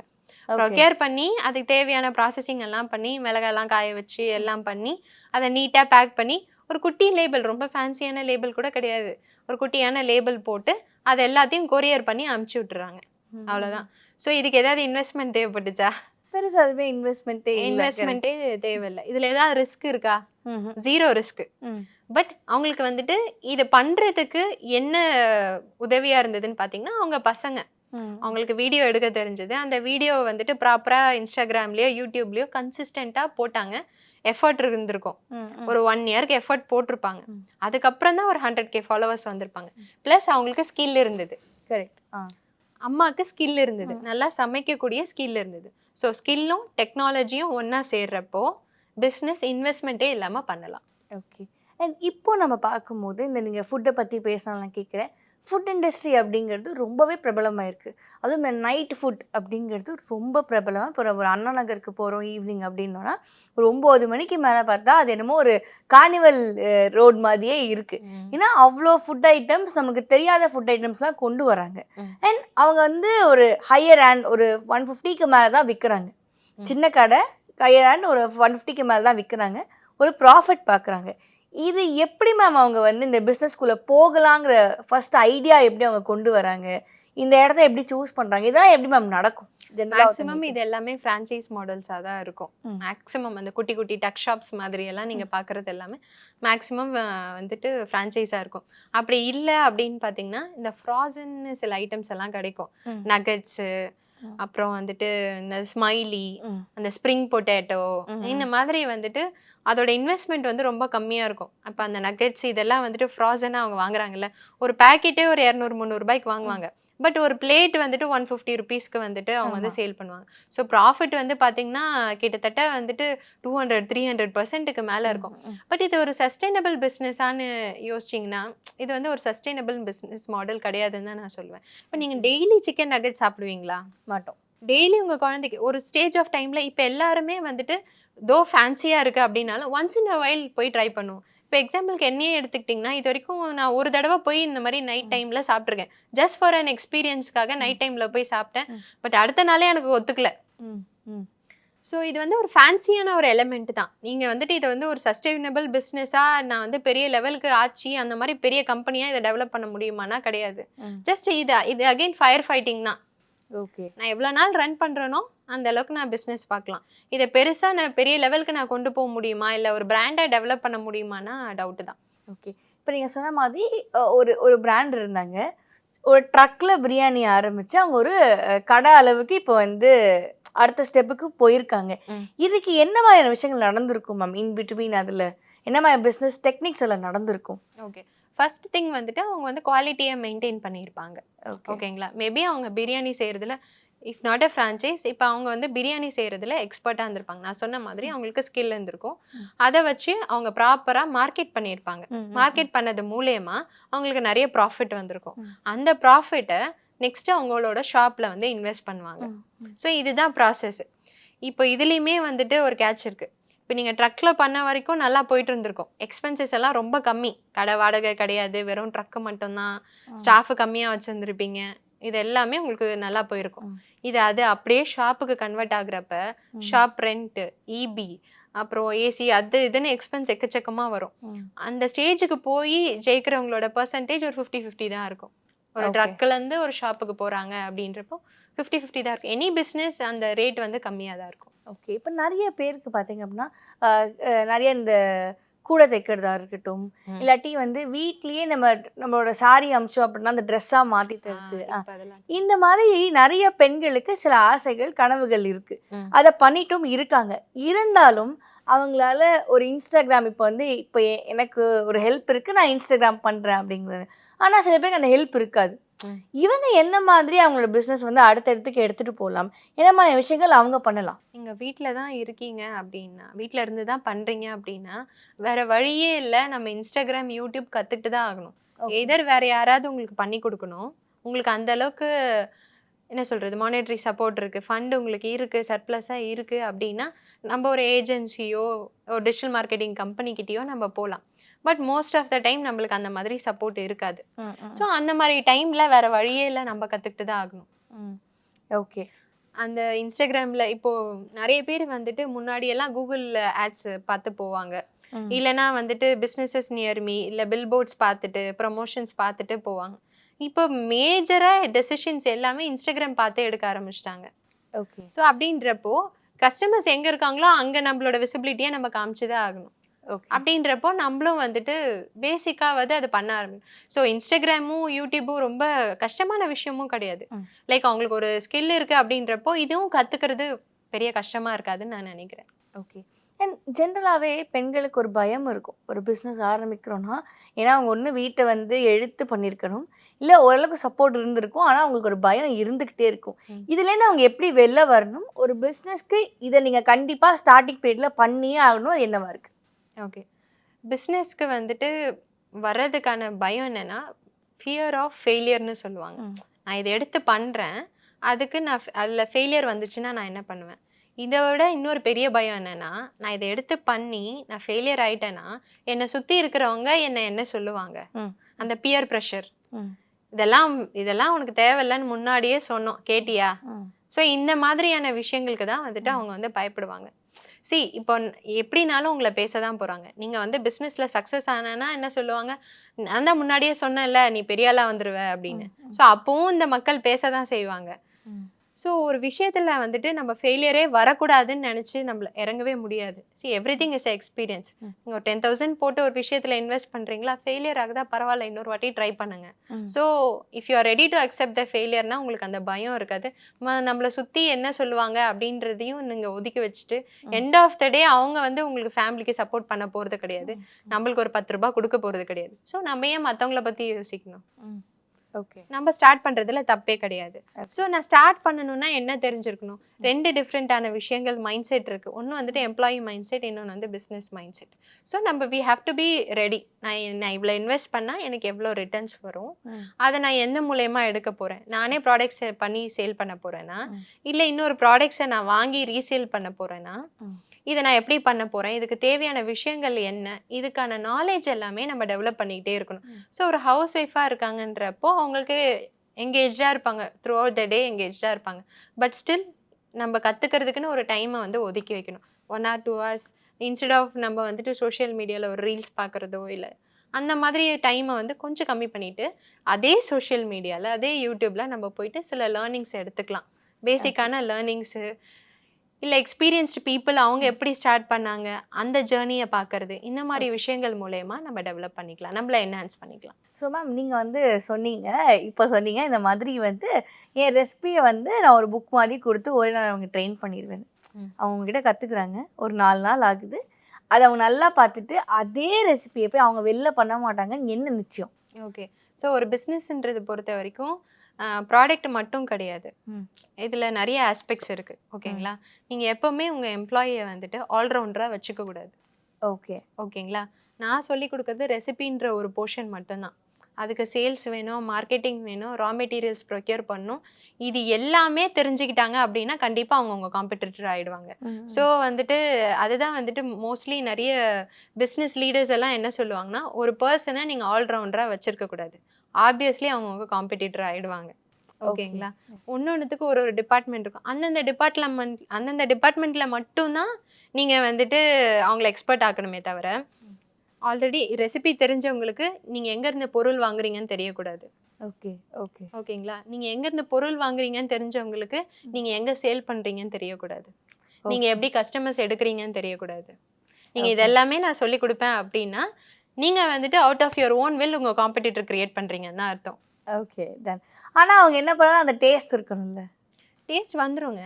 [SPEAKER 1] ப்ரொக்யூர் பண்ணி அதுக்கு தேவையான ப்ராசஸிங் எல்லாம் பண்ணி மிளகாலாம் காய வச்சு எல்லாம் பண்ணி அதை நீட்டாக பேக் பண்ணி ஒரு குட்டி லேபிள் ரொம்ப ஃபேன்சியான லேபிள் கூட கிடையாது. ஒரு குட்டியான லேபிள் போட்டு அது எல்லாத்தையும் கொரியர் பண்ணி அமுச்சு விட்டுறாங்க. அவ்வளோதான் ஸோ இதுக்கு ஏதாவது இன்வெஸ்ட்மெண்ட் தேவைப்பட்டுச்சா?
[SPEAKER 2] பெருசா அதுவே இன்வெஸ்ட்மெண்ட்டே
[SPEAKER 1] இன்வெஸ்ட்மெண்ட்டே தேவையில்லை. இதுல ஏதாவது ரிஸ்க் இருக்கா? ஜீரோ ரிஸ்க் பட் அவங்களுக்கு வந்துட்டு இது பண்றதுக்கு என்ன உதவியா இருந்ததுன்னு பாத்தீங்கன்னா அவங்க பசங்க. அவங்களுக்கு வீடியோ எடுக்க தெரிஞ்சது. அந்த வீடியோ வந்துட்டு ப்ராப்பரா இன்ஸ்டாகிராம்லயோ யூடியூப்லயோ கன்சிஸ்டண்டா போட்டாங்க. எஃபர்ட் இருந்திருக்கும். ஒரு ஒன் இயர்க்கு எஃபர்ட் போட்டிருப்பாங்க. அதுக்கப்புறம் தான் ஒரு ஹண்ட்ரட் கே ஃபாலோவர்ஸ் வந்திருப்பாங்க. ப்ளஸ் அவங்களுக்கு ஸ்கில் இருந்தது.
[SPEAKER 2] கரெக்ட்
[SPEAKER 1] அம்மாவுக்கு ஸ்கில் இருந்தது. நல்லா சமைக்கக்கூடிய ஸ்கில் இருந்தது. ஸோ ஸ்கில்லும் டெக்னாலஜியும் ஒன்றா சேர்றப்போ பிஸ்னஸ் இன்வெஸ்ட்மெண்ட்டே இல்லாமல் பண்ணலாம்.
[SPEAKER 2] ஓகே அண்ட் இப்போ நம்ம பார்க்கும்போது இந்த நீங்கள் ஃபுட்டை பற்றி பேசலாம் நான் கேட்குறேன். ஃபுட் இண்டஸ்ட்ரி அப்படிங்கிறது ரொம்பவே பிரபலமாயிருக்கு. அதுவும் நைட் ஃபுட் அப்படிங்கிறது ரொம்ப பிரபலம் இப்போ ஒரு அண்ணா நகருக்கு போகிறோம் ஈவினிங் அப்படின்னோன்னா ஒரு ஒம்பது மணிக்கு மேலே பார்த்தா அது என்னமோ ஒரு கார்னிவல் ரோட் மாதிரியே இருக்குது ஏன்னா அவ்வளோ ஃபுட் ஐட்டம்ஸ் நமக்கு தெரியாத ஃபுட் ஐட்டம்ஸ்லாம் கொண்டு வராங்க. அண்ட் அவங்க வந்து ஒரு ஹையர் ஹேண்ட் ஒரு ஒன் ஃபிஃப்டிக்கு மேலே தான் விற்கிறாங்க. சின்ன கடை ஹையர் ஹேண்ட் ஒரு ஒன் ஃபிஃப்டிக்கு மேலே தான் விற்கிறாங்க ஒரு ப்ராஃபிட் பார்க்குறாங்க இது எப்படி மேம் அவங்க வந்து இந்த பிஸ்னஸ்குள்ளே போகலாங்கிற ஃபர்ஸ்ட் ஐடியா எப்படி அவங்க கொண்டு வராங்க? இந்த இடத்த எப்படி சூஸ் பண்ணுறாங்க இதெல்லாம் எப்படி மேம் நடக்கும்?
[SPEAKER 1] மேக்ஸிமம் இது எல்லாமே ஃப்ரான்ச்சைஸ் மாடல்ஸாக தான் இருக்கும். மேக்ஸிமம் அந்த குட்டி குட்டி டக் ஷாப்ஸ் மாதிரி எல்லாம் நீங்கள் பார்க்குறது எல்லாமே மேக்ஸிமம் வந்துட்டு ஃப்ரான்ச்சைஸாக இருக்கும். அப்படி இல்லை அப்படின்னு பார்த்தீங்கன்னா இந்த ஃப்ராசன் சில ஐட்டம்ஸ் எல்லாம் கிடைக்கும். நகட்ஸு. அப்புறம் வந்துட்டு இந்த ஸ்மைலி. அந்த ஸ்ப்ரிங் பொட்டேட்டோ. இந்த மாதிரி வந்துட்டு அதோட இன்வெஸ்ட்மெண்ட் வந்து ரொம்ப கம்மியாக இருக்கும் அப்போ அந்த நகட்ஸ் இதெல்லாம் வந்துட்டு ஃப்ராசனாக அவங்க வாங்குறாங்கல்ல ஒரு பேக்கெட்டே ஒரு இரநூறு முந்நூறுபாய்க்கு வாங்குவாங்க பட் ஒரு பிளேட் வந்துட்டு ஒன் ஃபிஃப்டி ருபீஸ்க்கு வந்துட்டு அவங்க வந்து. சேல் பண்ணுவாங்க. ஸோ ப்ராஃபிட் வந்து பார்த்தீங்கன்னா கிட்டத்தட்ட வந்துட்டு டூ ஹண்ட்ரட் த்ரீ ஹண்ட்ரட் பர்சன்ட்டுக்கு மேலே இருக்கும். பட் இது ஒரு சஸ்டைனபிள் பிஸ்னஸான்னு யோசிச்சிங்கன்னா இது வந்து ஒரு சஸ்டைனபிள் பிஸ்னஸ் மாடல் கிடையாதுன்னு தான் நான் சொல்லுவேன். இப்போ நீங்கள் டெய்லி சிக்கன் நகட் சாப்பிடுவீங்களா?
[SPEAKER 2] மாட்டோம்.
[SPEAKER 1] டெய்லி உங்கள் குழந்தைக்கு ஒரு ஸ்டேஜ் ஆஃப் டைமில் இப்போ எல்லாருமே வந்துட்டு தோ ஃபேன்சியாக இருக்குது அப்படின்னாலும் ஒன்ஸ் இன் அ வைல் போய் ட்ரை பண்ணுவோம். இப்போ எக்ஸாம்பிளுக்கு என்னையே எடுத்துக்கிட்டிங்கன்னா இது வரைக்கும் நான் ஒரு தடவை போய் இந்த மாதிரி நைட் டைமில் சாப்பிட்ருக்கேன் ஜஸ்ட் ஃபார் அன் எக்ஸ்பீரியன்ஸ்க்காக நைட் டைமில் போய் சாப்பிட்டேன். பட் அடுத்த நாளே எனக்கு ஒத்துக்கல. ஸோ இது வந்து ஒரு ஃபேன்சியான ஒரு எலமெண்ட் தான். நீங்கள் வந்துட்டு இதை வந்து ஒரு சஸ்டைனபிள் பிஸ்னஸாக நான் வந்து பெரிய லெவலுக்கு ஆச்சு அந்த மாதிரி பெரிய கம்பெனியாக இதை டெவலப் பண்ண முடியுமானா கிடையாது. ஜஸ்ட் இது இது அகைன் ஃபயர் ஃபைட்டிங் தான்.
[SPEAKER 2] ஓகே.
[SPEAKER 1] நான் எவ்வளோ நாள் ரன் பண்ணுறேனோ அந்த அளவுக்கு நான் பிஸ்னஸ் பார்க்கலாம். இதை பெருசாக நான் பெரிய லெவலுக்கு நான் கொண்டு போக முடியுமா? இல்லை ஒரு பிராண்டை டெவலப் பண்ண முடியுமானா டவுட்டு தான்.
[SPEAKER 2] ஓகே. இப்போ நீங்கள் சொன்ன மாதிரி ஒரு ஒரு பிராண்ட் இருந்தாங்க. ஒரு ட்ரக்கில் பிரியாணி ஆரம்பித்து அவங்க ஒரு கடை அளவுக்கு இப்போ வந்து அடுத்த ஸ்டெப்புக்கு போயிருக்காங்க. இதுக்கு என்ன மாதிரியான விஷயங்கள் நடந்திருக்கும் மேம் இன் பிட்வீன் அதில்? என்ன மாதிரி பிஸ்னஸ் டெக்னிக்ஸ் எல்லாம் நடந்திருக்கும்?
[SPEAKER 1] ஓகே. ஃபர்ஸ்ட் திங் வந்துட்டு அவங்க வந்து குவாலிட்டியை மெயின்டைன் பண்ணியிருப்பாங்க.
[SPEAKER 2] ஓகே
[SPEAKER 1] ஓகேங்களா மேபி அவங்க பிரியாணி செய்கிறதுல இஃப் நாட் அ ஃப்ரான்ச்சைஸ் இப்போ அவங்க வந்து பிரியாணி செய்கிறதுல எக்ஸ்பர்ட்டாக இருந்திருப்பாங்க. நான் சொன்ன மாதிரி அவங்களுக்கு ஸ்கில் இருந்திருக்கும். அதை வச்சு அவங்க ப்ராப்பராக மார்க்கெட் பண்ணியிருப்பாங்க. மார்க்கெட் பண்ணது மூலயமா அவங்களுக்கு நிறைய ப்ராஃபிட் வந்திருக்கும். அந்த ப்ராஃபிட்டை நெக்ஸ்ட் அவங்களோட ஷாப்பில் வந்து இன்வெஸ்ட் பண்ணுவாங்க. ஸோ இதுதான் ப்ராசஸ் இப்போ இதுலேயுமே வந்துட்டு ஒரு கேட்ச் இருக்குது இப்போ நீங்கள் ட்ரக்கில் பண்ண வரைக்கும் நல்லா போயிட்டு இருந்திருக்கும். எக்ஸ்பென்சஸ் எல்லாம் ரொம்ப கம்மி. கடை வாடகை கிடையாது. வெறும் ட்ரக்கு மட்டும்தான். ஸ்டாஃபு கம்மியாக வச்சுருந்துருப்பீங்க. இது எல்லாமே உங்களுக்கு நல்லா போயிருக்கும். இது அது அப்படியே ஷாப்புக்கு கன்வெர்ட் ஆகுறப்ப ஷாப் ரெண்ட்டு இபி அப்புறம் ஏசி அது இதுன்னு எக்ஸ்பென்ஸ் எக்கச்சக்கமாக வரும். அந்த ஸ்டேஜுக்கு போய் ஜெயிக்கிறவங்களோட பர்சன்டேஜ் ஒரு ஃபிஃப்டி ஃபிஃப்டி தான் இருக்கும். ஒரு
[SPEAKER 2] Okay.
[SPEAKER 1] ட்ரக்லேருந்து ஒரு ஷாப்புக்கு போகிறாங்க அப்படின்றப்போ ஃபிஃப்டி ஃபிஃப்டி தான் இருக்கும். எனி பிஸ்னஸ் அந்த ரேட் வந்து கம்மியாக தான் இருக்கும்.
[SPEAKER 2] ஓகே இப்போ நிறைய பேருக்கு பார்த்தீங்க அப்படின்னா நிறைய இந்த கூட தைக்கிறதா இருக்கட்டும். இல்லாட்டி வந்து வீட்லயே நம்ம நம்மளோட சாரி அமிச்சோம் அப்படின்னா அந்த ட்ரெஸ்ஸா மாத்தி தருது இந்த மாதிரி நிறைய பெண்களுக்கு சில ஆசைகள் கனவுகள் இருக்கு. அதை பண்ணிட்டும் இருக்காங்க இருந்தாலும் அவங்களால ஒரு இன்ஸ்டாகிராம் இப்போ வந்து இப்போ எனக்கு ஒரு ஹெல்ப் இருக்கு நான் இன்ஸ்டாகிராம் பண்றேன் அப்படிங்கிறது ஆனா சில பேருக்கு அந்த ஹெல்ப் இருக்காது. இவங்க எந்த மாதிரி அவங்களோட பிசினஸ் வந்து அடுத்த இடத்துக்கு எடுத்துட்டு போகலாம் என்ன மாதிரி விஷயங்கள் அவங்க பண்ணலாம்?
[SPEAKER 1] நீங்க வீட்டில் தான் இருக்கீங்க அப்படின்னா வீட்டில் இருந்து தான் பண்றீங்க அப்படின்னா வேற வழியே இல்லை. நம்ம இன்ஸ்டாகிராம் யூடியூப் கத்துக்கிட்டு தான் ஆகணும். எதர் வேற யாராவது உங்களுக்கு பண்ணி கொடுக்கணும். உங்களுக்கு அந்த அளவுக்கு என்ன சொல்றது மானிட்டரி சப்போர்ட் இருக்கு ஃபண்ட் உங்களுக்கு இருக்கு சர்ப்ளஸாக இருக்கு அப்படின்னா நம்ம ஒரு ஏஜென்சியோ ஒரு டிஜிட்டல் மார்க்கெட்டிங் கம்பெனிக்கிட்டேயோ நம்ம போகலாம் but most of the time நம்மளுக்கு அந்த மாதிரி சப்போர்ட் இருக்காது. ஸோ அந்த மாதிரி டைம்ல வேற வழியே இல்லை நம்ம கத்துக்கிட்டு தான் ஆகணும்.
[SPEAKER 2] ஓகே
[SPEAKER 1] அந்த இன்ஸ்டாகிராம்ல இப்போ நிறைய பேர் வந்துட்டு முன்னாடி எல்லாம் கூகுள் ஆட்ஸ் பார்த்து போவாங்க. இல்லைனா வந்துட்டு பிஸ்னஸஸ் நியர் மீ இல்லை பில்போர்ட்ஸ் பார்த்துட்டு ப்ரமோஷன்ஸ் பார்த்துட்டு போவாங்க. இப்போ மேஜராக டெசிஷன்ஸ் எல்லாமே இன்ஸ்டாகிராம் பார்த்து எடுக்க ஆரம்பிச்சிட்டாங்க.
[SPEAKER 2] ஓகே
[SPEAKER 1] ஸோ அப்படின்றப்போ கஸ்டமர்ஸ் எங்கே இருக்காங்களோ அங்கே நம்மளோட விசிபிலிட்டியை நம்ம காமிச்சுதான் ஆகணும்.
[SPEAKER 2] ஓகே
[SPEAKER 1] அப்படின்றப்போ நம்மளும் வந்துட்டு பேசிக்காவது அதை பண்ண ஆரம்பிக்கும் ஸோ இன்ஸ்டாகிராமும் யூடியூபும் ரொம்ப கஷ்டமான விஷயமும் கிடையாது. லைக் அவங்களுக்கு ஒரு ஸ்கில் இருக்குது அப்படின்றப்போ இதுவும் கற்றுக்கிறது பெரிய கஷ்டமாக இருக்காதுன்னு நான் நினைக்கிறேன்.
[SPEAKER 2] ஓகே அண்ட் ஜென்ரலாகவே பெண்களுக்கு ஒரு பயம் இருக்கும். ஒரு பிஸ்னஸ் ஆரம்பிக்கிறோன்னா ஏன்னா அவங்க ஒன்று வீட்டை வந்து எழுத்து பண்ணியிருக்கணும். இல்லை ஓரளவுக்கு சப்போர்ட் இருந்திருக்கும். ஆனால் அவங்களுக்கு ஒரு பயம் இருந்துக்கிட்டே இருக்கும். இதுலேருந்து அவங்க எப்படி வெளில வரணும்? ஒரு பிஸ்னஸ்க்கு இதை நீங்கள் கண்டிப்பாக ஸ்டார்டிங் பீரியடில் பண்ணியே ஆகணும். அது என்னவா இருக்கு?
[SPEAKER 1] ஓகே பிஸ்னஸ்க்கு வந்துட்டு வர்றதுக்கான பயம் என்னன்னா ஃபியர் ஆஃப் ஃபெயிலியர்னு சொல்லுவாங்க. நான் இதை எடுத்து பண்ணுறேன் அதுக்கு நான் அதில் ஃபெயிலியர் வந்துச்சுன்னா நான் என்ன பண்ணுவேன்? இதை விட இன்னொரு பெரிய பயம் என்னன்னா நான் இதை எடுத்து பண்ணி நான் ஃபெயிலியர் ஆயிட்டேன்னா என்னை சுற்றி இருக்கிறவங்க என்னை என்ன சொல்லுவாங்க. அந்த பியர் ப்ரெஷர். இதெல்லாம் இதெல்லாம் உனக்கு தேவையில்லைன்னு முன்னாடியே சொன்னோம். கேட்டியா. ஸோ இந்த மாதிரியான விஷயங்களுக்கு தான் வந்துட்டு அவங்க வந்து பயப்படுவாங்க. சி இப்போ எப்படினாலும் உங்களை பேச தான் போகிறாங்க நீங்கள் வந்து பிஸ்னஸில் சக்ஸஸ் ஆனா என்ன சொல்லுவாங்க? நான் தான் முன்னாடியே சொன்னேன்ல நீ பெரிய ஆளா வந்துருவ அப்படின்னு. ஸோ அப்போவும் இந்த மக்கள் பேச தான் செய்வாங்க. ஸோ ஒரு விஷயத்தில் வந்துட்டு நம்ம ஃபெயிலியரே வரக்கூடாதுன்னு நினச்சி நம்மள இறங்கவே முடியாது. See everything is experience. நீங்கள் ஒரு டென் தௌசண்ட் போட்டு ஒரு விஷயத்தில் இன்வெஸ்ட் பண்ணுறீங்களா ஃபெயிலியர் ஆகுதா? பரவாயில்ல இன்னொரு வாட்டி ட்ரை பண்ணுங்க. So if you are ready to accept the ஃபெயிலியர்னா உங்களுக்கு அந்த பயம் இருக்காது. நம்மளை சுற்றி என்ன சொல்லுவாங்க அப்படின்றதையும் நீங்கள் ஒதுக்கி வச்சுட்டு. எண்ட் ஆஃப் த டே அவங்க வந்து உங்களுக்கு ஃபேமிலிக்கு சப்போர்ட் பண்ண போகிறது கிடையாது. நம்மளுக்கு ஒரு பத்து ரூபாய் கொடுக்க போகிறது கிடையாது. ஸோ நம்ம ஏன் மற்றவங்கள பற்றி யோசிக்கணும்? நம்ம ஸ்டார்ட் பண்றதுல தப்பே கிடையாது. ஸோ நான் ஸ்டார்ட் பண்ணணும்னா என்ன தெரிஞ்சிருக்கணும்? ரெண்டு டிஃப்ரெண்ட்டான விஷயங்கள் மைண்ட் செட் இருக்கு. ஒன்று வந்துட்டு எம்ப்ளாயி மைண்ட் செட் இன்னொன்று வந்து பிஸ்னஸ் மைண்ட் செட் ஸோ நம்ம we have to be ready நான் நான் இவ்வளோ இன்வெஸ்ட் பண்ணால் எனக்கு எவ்வளோ ரிட்டர்ன்ஸ் வரும். அதை நான் எந்த மூலயமா எடுக்க போகிறேன் நானே ப்ராடக்ட்ஸ் பண்ணி சேல் பண்ண போகிறேன்னா. இல்லை இன்னொரு ப்ராடக்ட்ஸை நான் வாங்கி ரீசேல் பண்ண போகிறேன்னா. இதை நான் எப்படி பண்ண போகிறேன் இதுக்கு தேவையான விஷயங்கள் என்ன? இதுக்கான நாலேஜ் எல்லாமே நம்ம டெவலப் பண்ணிக்கிட்டே இருக்கணும். ஸோ ஒரு ஹவுஸ் ஒய்ஃபாக இருக்காங்கன்றப்போ அவங்களுக்கு எங்கேஜாக இருப்பாங்க. த்ரூ அவுட் த டே எங்கேஜாக இருப்பாங்க. பட் ஸ்டில் நம்ம கற்றுக்கிறதுக்குன்னு ஒரு டைமை வந்து ஒதுக்கி வைக்கணும். One or two hours instead of நம்ம வந்துட்டு சோஷியல் மீடியாவில் ஒரு ரீல்ஸ் பார்க்குறதோ இல்லை அந்த மாதிரி டைமை வந்து கொஞ்சம் கம்மி பண்ணிவிட்டு அதே சோஷியல் மீடியாவில் அதே யூடியூப்பில் நம்ம போயிட்டு சில லேர்னிங்ஸ் எடுத்துக்கலாம். பேசிக்கான லேர்னிங்ஸு இல்லை எக்ஸ்பீரியன்ஸ்டு பீப்புள் அவங்க எப்படி ஸ்டார்ட் பண்ணாங்க? அந்த ஜேர்னியை பார்க்கறது இந்த மாதிரி விஷயங்கள் மூலயமா நம்ம டெவலப் பண்ணிக்கலாம். நம்மள என்ஹான்ஸ் பண்ணிக்கலாம்.
[SPEAKER 2] ஸோ மேம் நீங்கள் வந்து சொன்னீங்க இப்போ சொன்னீங்க இந்த மாதிரி வந்து என் ரெசிபியை வந்து நான் ஒரு புக் மாதிரி கொடுத்து ஒரே நாள் அவங்க ட்ரெயின் பண்ணிடுவேன்.
[SPEAKER 1] ம்.
[SPEAKER 2] அவங்க கிட்ட கற்றுக்குறாங்க ஒரு நாலு நாள் ஆகுது. அதை அவங்க நல்லா பார்த்துட்டு அதே ரெசிபியை போய் அவங்க வெளில பண்ண மாட்டாங்கன்னு என்ன நிச்சயம்?
[SPEAKER 1] ஓகே ஸோ ஒரு பிஸ்னஸ்ன்றது பொறுத்த வரைக்கும் ப்ராடக்ட் மட்டும் கிடையாது. இதில் நிறைய ஆஸ்பெக்ட்ஸ் இருக்குது ஓகேங்களா? நீங்கள் எப்போவுமே உங்கள் எம்ப்ளாயியை வந்துட்டு ஆல்ரவுண்டராக வச்சுக்க கூடாது.
[SPEAKER 2] ஓகே.
[SPEAKER 1] ஓகேங்களா? நான் சொல்லி கொடுக்கறது ரெசிபின்ற ஒரு போர்ஷன் மட்டும்தான். அதுக்கு சேல்ஸ் வேணும் மார்க்கெட்டிங் வேணும் ரா மெட்டீரியல்ஸ் ப்ரொக்யூர் பண்ணணும் இது எல்லாமே தெரிஞ்சுக்கிட்டாங்க அப்படின்னா கண்டிப்பாக அவங்க உங்கள் காம்படிட்டர் ஆயிடுவாங்க. ஸோ வந்துட்டு அதுதான் வந்துட்டு மோஸ்ட்லி நிறைய பிஸ்னஸ் லீடர்ஸ் எல்லாம் என்ன சொல்லுவாங்கன்னா ஒரு பர்சனை நீங்கள் ஆல்ரவுண்டராக வச்சிருக்க கூடாது. ஆப்வியஸ்லி அவங்க உங்கள் காம்படிட்டர் ஆயிடுவாங்க. ஓகேங்களா? ஒன்னொன்றுத்துக்கு ஒரு ஒரு டிபார்ட்மெண்ட் இருக்கும். அந்தந்த டிபார்ட்மெண்ட் அந்தந்த டிபார்ட்மெண்ட்டில் மட்டும்தான் நீங்கள் வந்துட்டு அவங்கள எக்ஸ்பர்ட் ஆக்கணுமே தவிர ஆல்ரெடி ரெசிபி தெரிஞ்சவங்களுக்கு நீங்கள் எங்கேருந்து பொருள் வாங்குறீங்கன்னு தெரியக்கூடாது.
[SPEAKER 2] ஓகே ஓகே
[SPEAKER 1] ஓகேங்களா? நீங்கள் எங்கேருந்து பொருள் வாங்குறீங்கன்னு தெரிஞ்சவங்களுக்கு நீங்கள் எங்கே சேல் பண்ணுறீங்கன்னு தெரியக்கூடாது. நீங்கள் எப்படி கஸ்டமர்ஸ் எடுக்கிறீங்கன்னு தெரியக்கூடாது. நீங்கள் இது
[SPEAKER 2] Okay.
[SPEAKER 1] எல்லாமே நான் சொல்லி கொடுப்பேன் அப்படின்னா நீங்கள் வந்துட்டு out of your own will உங்கள் காம்படிட்டர் கிரியேட் பண்ணுறீங்கன்னு தான் அர்த்தம்.
[SPEAKER 2] ஓகே டன் ஆனா அவங்க என்ன பண்ணாலும் அந்த டேஸ்ட் இருக்கணும்ல.
[SPEAKER 1] டேஸ்ட் வந்துருங்க.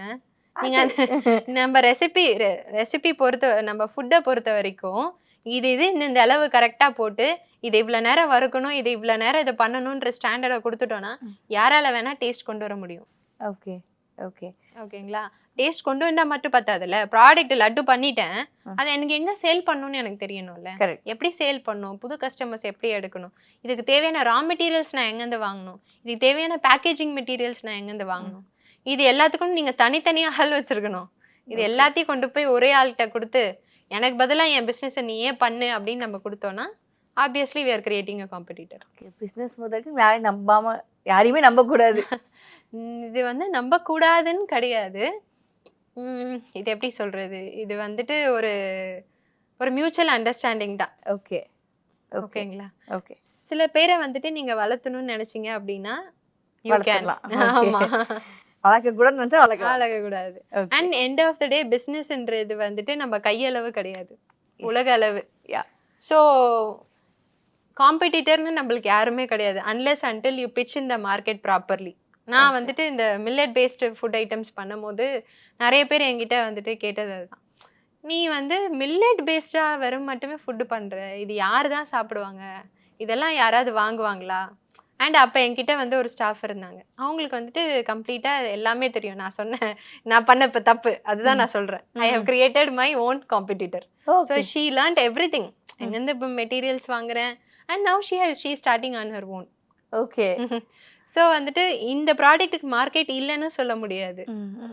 [SPEAKER 1] நீங்க அந்த- [LAUGHS] நம்ம ரெசிபி ரெசிபி பொறுத்த நம்ம ஃபுட்டை பொறுத்த வரைக்கும் இது இது இந்த அளவு கரெக்டாக போட்டு இது இவ்வளோ நேரம் வறுக்கணும் இது இவ்வளோ நேரம் இதை பண்ணணுன்ற ஸ்டாண்டர்டை கொடுத்துட்டோன்னா. யாரால வேணால் டேஸ்ட் கொண்டு வர முடியும்.
[SPEAKER 2] ஓகே ஓகே
[SPEAKER 1] ஓகேங்களா? டேஸ்ட் கொண்டு வந்தால் மட்டும் பத்தாதுல்ல? ப்ராடக்ட் லட்டு பண்ணிட்டேன். அதை எனக்கு எங்கே சேல் பண்ணணும்னு எனக்கு தெரியணும்ல? எப்படி சேல் பண்ணணும்? புது கஸ்டமர்ஸ் எப்படி எடுக்கணும்? இதுக்கு தேவையான ரா மெட்டீரியல்ஸ் நான் எங்கேருந்து வாங்கணும்? இதுக்கு தேவையான பேக்கேஜிங் மெட்டீரியல்ஸ் நான் எங்கேருந்து வாங்கணும்? இது எல்லாத்துக்கும் நீங்கள் தனித்தனியாக ஆள் வச்சிருக்கணும். இது. எல்லாத்தையும் கொண்டு போய் ஒரே ஆள்கிட்ட கொடுத்து எனக்கு பதிலாக என் பிஸ்னஸை நீயே பண்ணு அப்படின்னு நம்ம கொடுத்தோன்னா obviously we are creating a competitor
[SPEAKER 2] okay business பொறுத்த வரைக்கும் யாரையும் நம்பாம யாரையுமே நம்ப கூடாது [LAUGHS]
[SPEAKER 1] இது வந்து நம்பக்கூடாதுன்னு கிடையாது. இது எப்படி சொல்கிறது இது வந்துட்டு ஒரு ஒரு மியூச்சுவல் அண்டர்ஸ்டாண்டிங் தான்.
[SPEAKER 2] ஓகே. ஓகே.
[SPEAKER 1] ஓகேங்களா?
[SPEAKER 2] ஓகே.
[SPEAKER 1] சில பேரை வந்துட்டு நீங்க வளர்த்தணும்னு நினைச்சீங்க அப்படின்னா யூ கேன்
[SPEAKER 2] வளர்த்துடலாம்.
[SPEAKER 1] ஆமா.
[SPEAKER 2] வளர்க்க கூட நினைச்சா வளர்க்கலாம்.
[SPEAKER 1] ஆளக கூடாது
[SPEAKER 2] Okay.
[SPEAKER 1] And end of the day பிஸ்னஸ்ன்றது வந்துட்டு நம்ம கையளவு கிடையாது. உலக அளவு. ஸோ காம்படிட்டர்னு நம்மளுக்கு யாருமே கிடையாது. Unless until you pitch in the market properly நான். வந்துட்டு இந்த மில்லட் பேஸ்டு ஃபுட் ஐட்டம்ஸ் பண்ணும்போது நிறைய பேர் என்கிட்ட வந்துட்டு கேட்டது அதுதான். நீ வந்து மில்லட் பேஸ்டாக வெறும் மட்டுமே ஃபுட்டு பண்ணுற இது யார் தான் சாப்பிடுவாங்க? இதெல்லாம் யாராவது வாங்குவாங்களா? அண்ட் அப்போ என்கிட்ட வந்து ஒரு ஸ்டாஃப் இருந்தாங்க. அவங்களுக்கு வந்துட்டு கம்ப்ளீட்டாக எல்லாமே தெரியும். நான் சொன்னேன் நான் பண்ண இப்போ தப்பு. அதுதான் நான் சொல்கிறேன் I have. Created my own competitor so she learned everything எங்கேருந்து இப்போ மெட்டீரியல்ஸ் வாங்குறேன்? And now she has she starting on her own
[SPEAKER 2] okay
[SPEAKER 1] so வந்துட்டு இந்த ப்ராடக்ட்டுக்கு மார்க்கெட் இல்லைன்னு சொல்ல முடியாது.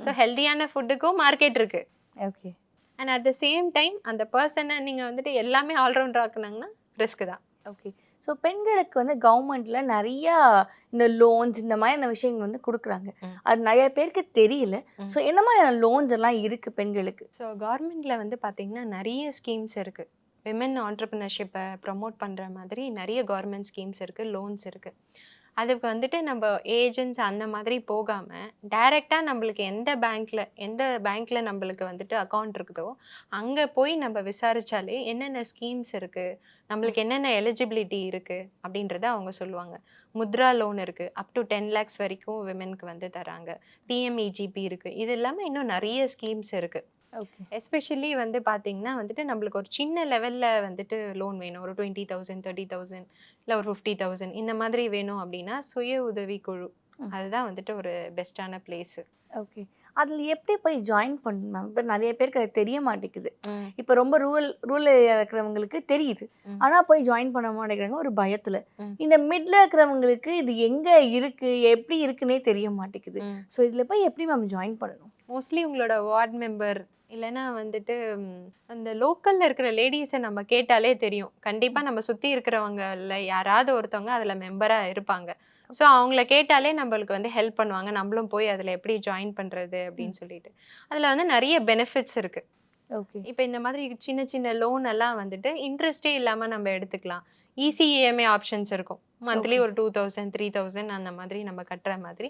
[SPEAKER 1] ஸோ ஹெல்தியான ஃபுட்டுக்கும் மார்க்கெட் இருக்கு.
[SPEAKER 2] Okay
[SPEAKER 1] and at the same time அந்த பர்சனை நீங்கள் வந்துட்டு எல்லாமே ஆல்ரவுண்டர் ஆக்குனாங்கன்னா ரிஸ்க் தான்.
[SPEAKER 2] ஓகே ஸோ பெண்களுக்கு வந்து கவர்மெண்ட்ல நிறைய இந்த லோன்ஸ் இந்த மாதிரியான விஷயங்கள் வந்து கொடுக்குறாங்க. அது நிறைய பேருக்கு தெரியல. ஸோ என்ன மாதிரியான லோன்ஸ் எல்லாம் இருக்கு பெண்களுக்கு?
[SPEAKER 1] ஸோ கவர்மெண்ட்டில் வந்து பார்த்தீங்கன்னா நிறைய ஸ்கீம்ஸ் இருக்குது விமன் ஆண்டர்பிரினர்ஷிப்பை ப்ரமோட் பண்ணுற மாதிரி நிறைய கவர்மெண்ட் ஸ்கீம்ஸ் இருக்குது லோன்ஸ் இருக்குது அதுக்கு வந்துட்டு நம்ம ஏஜென்ட்ஸ் அந்த மாதிரி போகாமல் டைரெக்டாக நம்மளுக்கு எந்த பேங்க்கில் எந்த பேங்க்கில் நம்மளுக்கு வந்துட்டு அக்கௌண்ட் இருக்குதோ அங்கே போய் நம்ம விசாரித்தாலே என்னென்ன ஸ்கீம்ஸ் இருக்குது நம்மளுக்கு என்னென்ன எலிஜிபிலிட்டி இருக்குது அப்படின்றத அவங்க சொல்லுவாங்க. முத்ரா லோன் இருக்குது அப் டு டென் லேக்ஸ் வரைக்கும் விமென்க்கு வந்து தராங்க. பிஎம்இஜிபி இருக்குது இது இல்லாமல் இன்னும் நிறைய ஸ்கீம்ஸ் இருக்குது
[SPEAKER 2] ஓகே
[SPEAKER 1] எஸ்பெஷலி வந்து பார்த்தீங்கன்னா வந்துட்டு நம்மளுக்கு ஒரு சின்ன லெவலில் வந்துட்டு லோன் வேணும். ஒரு டுவெண்ட்டி தௌசண்ட் தேர்ட்டி தௌசண்ட் இல்லை ஒரு ஃபிஃப்டி தௌசண்ட் இந்த மாதிரி வேணும் அப்படின்னா சுய உதவி குழு. அதுதான் வந்துட்டு ஒரு பெஸ்ட்டான பிளேஸு
[SPEAKER 2] ஓகே அதில் எப்படி போய் ஜாயின் பண்ணணும் மேம் இப்போ நிறைய பேருக்கு அது தெரிய மாட்டேங்குது. இப்போ ரொம்ப ரூரல் ரூரல் ஏரியா இருக்கிறவங்களுக்கு தெரியுது. ஆனால் போய் ஜாயின் பண்ண மாட்டேங்கிறாங்க ஒரு பயத்தில். இந்த மிட்ல இருக்கிறவங்களுக்கு இது எங்கே இருக்கு எப்படி இருக்குன்னே தெரிய மாட்டேங்குது. ஸோ இதில் போய் எப்படி மேம் ஜாயின் பண்ணணும்?
[SPEAKER 1] மோஸ்ட்லி உங்களோட வார்ட் மெம்பர் இல்லைன்னா வந்துட்டு அந்த லோக்கலில் இருக்கிற லேடிஸை நம்ம கேட்டாலே தெரியும். கண்டிப்பாக நம்ம சுற்றி இருக்கிறவங்கல யாராவது ஒருத்தவங்க அதில் மெம்பராக இருப்பாங்க. ஸோ அவங்கள கேட்டாலே நம்மளுக்கு வந்து ஹெல்ப் பண்ணுவாங்க. நம்மளும் போய் அதில் எப்படி ஜாயின் பண்ணுறது அப்படின்னு சொல்லிட்டு. அதில் வந்து நிறைய பெனிஃபிட்ஸ் இருக்குது
[SPEAKER 2] ஓகே
[SPEAKER 1] இப்போ இந்த மாதிரி சின்ன சின்ன லோன் எல்லாம் வந்துட்டு இன்ட்ரெஸ்டே இல்லாமல் நம்ம எடுத்துக்கலாம். E இசிஇஎம்ஐ ஆப்ஷன்ஸ் இருக்கும். மந்த்லி. ஒரு டூ தௌசண்ட் த்ரீ தௌசண்ட் அந்த மாதிரி நம்ம கட்டுற மாதிரி.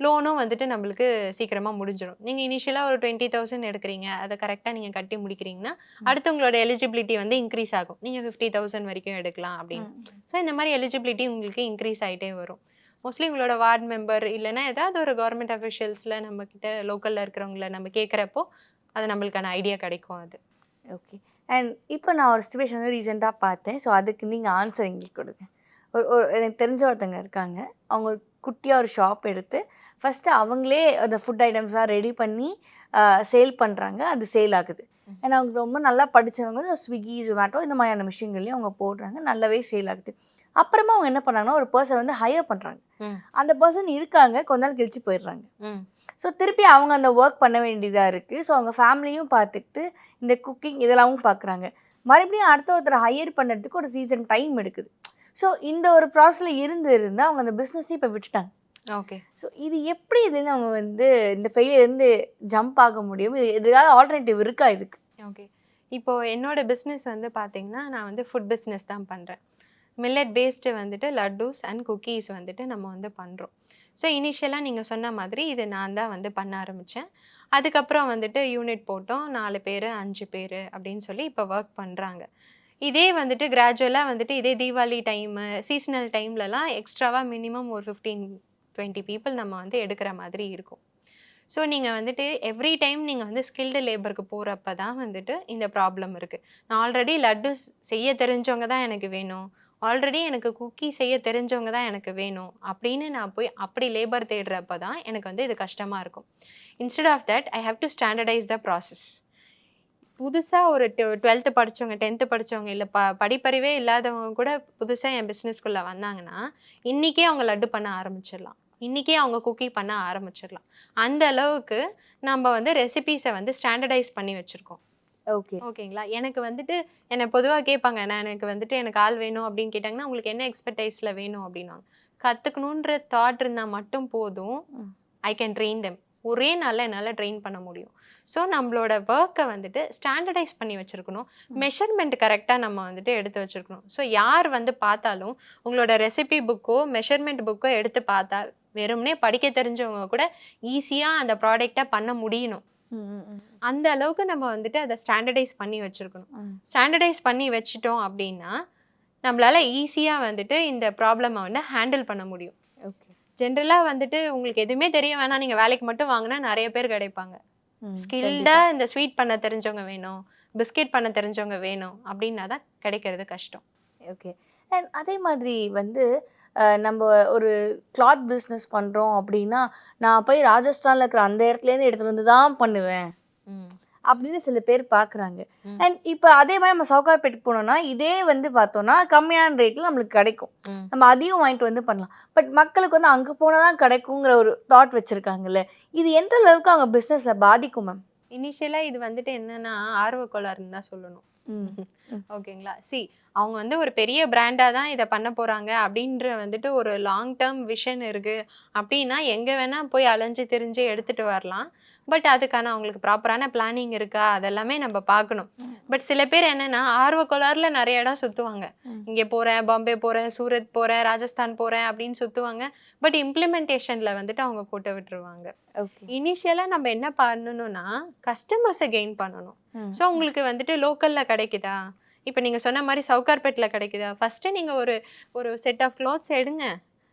[SPEAKER 1] லோனும் வந்துட்டு நம்மளுக்கு சீக்கிரமாக முடிஞ்சிடும் நீங்கள் இனிஷியலாக ஒரு டுவெண்ட்டி தௌசண்ட் எடுக்கிறீங்க. அதை கரெக்டாக நீங்கள் கட்டி முடிக்கிறீங்கன்னா அடுத்து உங்களோட எலிஜிபிலிட்டி வந்து இன்க்ரீஸ் ஆகும். நீங்கள் ஃபிஃப்டி தௌசண்ட் வரைக்கும் எடுக்கலாம் அப்படின்னு. ஸோ இந்த மாதிரி எலிஜிபிலிட்டி உங்களுக்கு இன்க்ரீஸ் ஆகிட்டே வரும். மோஸ்ட்லி உங்களோட வார்டு மெம்பர் இல்லைன்னா ஏதாவது ஒரு கவர்மெண்ட் அஃபிஷியல்ஸில் நம்ம கிட்ட லோக்கலில் இருக்கிறவங்கள நம்ம கேட்குறப்போ அது நம்மளுக்கான ஐடியா கிடைக்கும் அது.
[SPEAKER 2] ஓகே அண்ட் இப்போ நான் ஒரு சுச்சுவேஷன் வந்து ரீசெண்டாக பார்த்தேன். ஸோ அதுக்கு நீங்கள் ஆன்சர் எங்களுக்கு கொடுங்க. ஒரு ஒரு எனக்கு தெரிஞ்ச ஒருத்தங்க இருக்காங்க. அவங்க குட்டியாக ஒரு ஷாப் எடுத்து ஃபஸ்ட்டு அவங்களே அந்த ஃபுட் ஐட்டம்ஸ்லாம் ரெடி பண்ணி சேல் பண்ணுறாங்க அது சேல் ஆகுது. ஏன்னா அவங்க ரொம்ப நல்லா படித்தவங்க ஸ்விக்கி ஜொமேட்டோ இந்த மாதிரியான விஷயங்கள்லையும் அவங்க போடுறாங்க. நல்லாவே சேல் ஆகுது. அப்புறமா அவங்க என்ன பண்ணாங்கன்னா ஒரு பர்சன் வந்து ஹையர் பண்ணுறாங்க. அந்த பர்சன் இருக்காங்க கொஞ்ச நாள் கழிச்சு போயிடுறாங்க. ஸோ திருப்பி அவங்க அந்த ஒர்க் பண்ண வேண்டியதாக இருக்குது ஸோ அவங்க ஃபேமிலியும் பார்த்துக்கிட்டு இந்த குக்கிங் இதெல்லாமும் பார்க்குறாங்க. மறுபடியும் அடுத்த ஒருத்தர் ஹையர் பண்ணுறதுக்கு ஒரு சீசன் டைம் எடுக்குது. ஸோ இந்த ஒரு ப்ராசஸில் இருந்து இருந்தால் அவங்க அந்த பிஸ்னஸையும் இப்போ விட்டுட்டாங்க.
[SPEAKER 1] ஓகே.
[SPEAKER 2] ஸோ இது எப்படி இதுன்னு அவங்க வந்து இந்த ஃபெயிலியர்லேருந்து ஜம்ப் ஆக முடியும்? இது எதுக்காக ஆல்டர்னேட்டிவ் இருக்கா இதுக்கு?
[SPEAKER 1] ஓகே. இப்போ என்னோட பிஸ்னஸ் வந்து பார்த்தீங்கன்னா நான் வந்து ஃபுட் பிஸ்னஸ் தான் பண்ணுறேன் மில்லட் பேஸ்டு வந்துட்டு லட்டூஸ் அண்ட் குக்கீஸ் வந்துட்டு நம்ம வந்து பண்ணுறோம் ஸோ இனிஷியலாக நீங்கள் சொன்ன மாதிரி இது நான் தான் வந்து பண்ண ஆரம்பித்தேன் அதுக்கப்புறம் வந்துட்டு யூனிட் போட்டோம். நாலு பேர் அஞ்சு பேர் அப்படின்னு சொல்லி இப்போ ஒர்க் பண்ணுறாங்க இதே வந்துட்டு கிராஜுவலாக வந்துட்டு இதே தீபாவளி டைமு சீசனல் டைம்லலாம் எக்ஸ்ட்ராவாக மினிமம் ஒரு ஃபிஃப்டீன் டுவெண்ட்டி பீப்புள் நம்ம வந்து எடுக்கிற மாதிரி இருக்கும். ஸோ நீங்கள் வந்துட்டு எவ்ரி டைம் நீங்கள் வந்து ஸ்கில்டு லேபருக்கு போகிறப்ப தான் வந்துட்டு இந்த ப்ராப்ளம் இருக்குது நான் ஆல்ரெடி லட்டு செய்ய தெரிஞ்சவங்க தான் எனக்கு வேணும். ஆல்ரெடி எனக்கு குக்கி செய்ய தெரிஞ்சவங்க தான் எனக்கு வேணும். அப்படின்னு நான் போய் அப்படி லேபர் தேடுறப்ப தான் எனக்கு வந்து இது கஷ்டமாக இருக்கும். Instead of that I have to standardise the process புதுசாக ஒரு டுவெல்த்து படித்தவங்க டென்த்து படித்தவங்க இல்லை ப படிப்பறிவே இல்லாதவங்க கூட புதுசாக என் பிஸ்னஸ்குள்ளே வந்தாங்கன்னா இன்றைக்கே அவங்க லட்டு பண்ண ஆரம்பிச்சிடலாம். இன்றைக்கே அவங்க குக்கி பண்ண ஆரம்பிச்சிடலாம். அந்த அளவுக்கு நம்ம வந்து ரெசிபீஸை வந்து ஸ்டாண்டர்டைஸ் பண்ணி வச்சுருக்கோம்.
[SPEAKER 2] ஓகே.
[SPEAKER 1] ஓகேங்களா? எனக்கு வந்துட்டு என்னை பொதுவாக கேட்பாங்க நான் எனக்கு வந்துட்டு எனக்கு ஆள் வேணும் அப்படின்னு கேட்டாங்கன்னா உங்களுக்கு என்ன எக்ஸ்பர்டைஸில் வேணும்? அப்படின்னாங்க கற்றுக்கணுன்ற தாட் இருந்தால் மட்டும் போதும். ஐ கேன் ட்ரெயின் தெம் ஒரே நாளில் என்னால் ட்ரெயின் பண்ண முடியும். ஸோ நம்மளோட ஒர்க்கை வந்துட்டு ஸ்டாண்டர்டைஸ் பண்ணி வச்சுருக்கணும். மெஷர்மெண்ட் கரெக்டாக நம்ம வந்துட்டு எடுத்து வச்சுருக்கணும். ஸோ யார் வந்து பார்த்தாலும் உங்களோட ரெசிபி புக்கோ மெஷர்மெண்ட் புக்கோ எடுத்து பார்த்தா வெறுமனே படிக்க தெரிஞ்சவங்க கூட ஈஸியாக அந்த ப்ராடக்டை பண்ண முடியணும். அந்த அளவுக்கு நம்ம வந்துட்டு அதை ஸ்டாண்டர்டைஸ் பண்ணி வச்சுருக்கணும். ஸ்டாண்டர்டைஸ் பண்ணி வச்சிட்டோம் அப்படின்னா நம்மளால ஈஸியாக வந்துட்டு இந்த ப்ராப்ளமை வந்து ஹேண்டில் பண்ண முடியும்.
[SPEAKER 2] ஓகே
[SPEAKER 1] ஜென்ரலாக வந்துட்டு உங்களுக்கு எதுவுமே தெரிய வேணாம். நீங்கள் வேலைக்கு மட்டும் வாங்கினா நிறைய பேர் கிடைப்பாங்க. ஸ்கில்டாக இந்த ஸ்வீட் பண்ண தெரிஞ்சவங்க வேணும். பிஸ்கெட் பண்ண தெரிஞ்சவங்க வேணும். அப்படின்னா தான் கிடைக்கிறது கஷ்டம்.
[SPEAKER 2] ஓகே அண்ட் அதே மாதிரி வந்து நம்ம ஒரு கிளாத் பிஸ்னஸ் பண்ணுறோம் அப்படின்னா நான் போய் ராஜஸ்தானில் இருக்கிற அந்த இடத்துலேருந்து எடுத்துகிட்டு வந்து தான் பண்ணுவேன். அப்படின்னு சில பேர் பார்க்குறாங்க. அண்ட் இப்போ அதே மாதிரி நம்ம சவுகார்பேட்டுக்கு போனோம்னா இதே வந்து பார்த்தோம்னா கம்மியான ரேட்டில் நம்மளுக்கு கிடைக்கும். நம்ம அதையும் வாங்கிட்டு வந்து பண்ணலாம். பட் மக்களுக்கு வந்து அங்கே போனால் தான் கிடைக்குங்கிற ஒரு தாட் வச்சுருக்காங்கல்ல இது எந்த அளவுக்கு அவங்க பிஸ்னஸில் பாதிக்கும் மேம்
[SPEAKER 1] இனிஷியலாக இது வந்துட்டு என்னன்னா ஆர்வ கோளாறுன்னு தான் சொல்லணும். ஓகேங்களா? சி அவங்க வந்து ஒரு பெரிய பிராண்டாக தான் இதை பண்ண போகிறாங்க அப்படின்ற வந்துட்டு ஒரு லாங் டேர்ம் விஷன் இருக்குது அப்படின்னா எங்கே வேணால் போய் அலைஞ்சு திரிஞ்சு எடுத்துகிட்டு வரலாம். பட் அதுக்கான அவங்களுக்கு ப்ராப்பரான பிளானிங் இருக்கா? அதெல்லாமே நம்ம பார்க்கணும். பட் சில பேர் என்னன்னா ஆர்வ கோளாறுல நிறைய இடம் சுற்றுவாங்க
[SPEAKER 2] ம்.
[SPEAKER 1] இங்கே போகிறேன் பாம்பே போகிறேன் சூரத் போகிறேன் ராஜஸ்தான் போகிறேன் அப்படின்னு சுற்றுவாங்க பட் இம்ப்ளிமெண்டேஷனில் வந்துட்டு அவங்க கூட்ட விட்டுருவாங்க.
[SPEAKER 2] ஓகே.
[SPEAKER 1] இனிஷியலாக நம்ம என்ன பண்ணணும்னா கஸ்டமர்ஸை கெயின் பண்ணணும். ஸோ உங்களுக்கு வந்துட்டு லோக்கலில் கிடைக்குதா? இப்போ நீங்கள் சொன்ன மாதிரி சவுகார்பேட்டில் கிடைக்குதா? ஃபஸ்ட்டு நீங்கள் ஒரு ஒரு செட் ஆஃப் க்ளாத்ஸ் எடுங்க.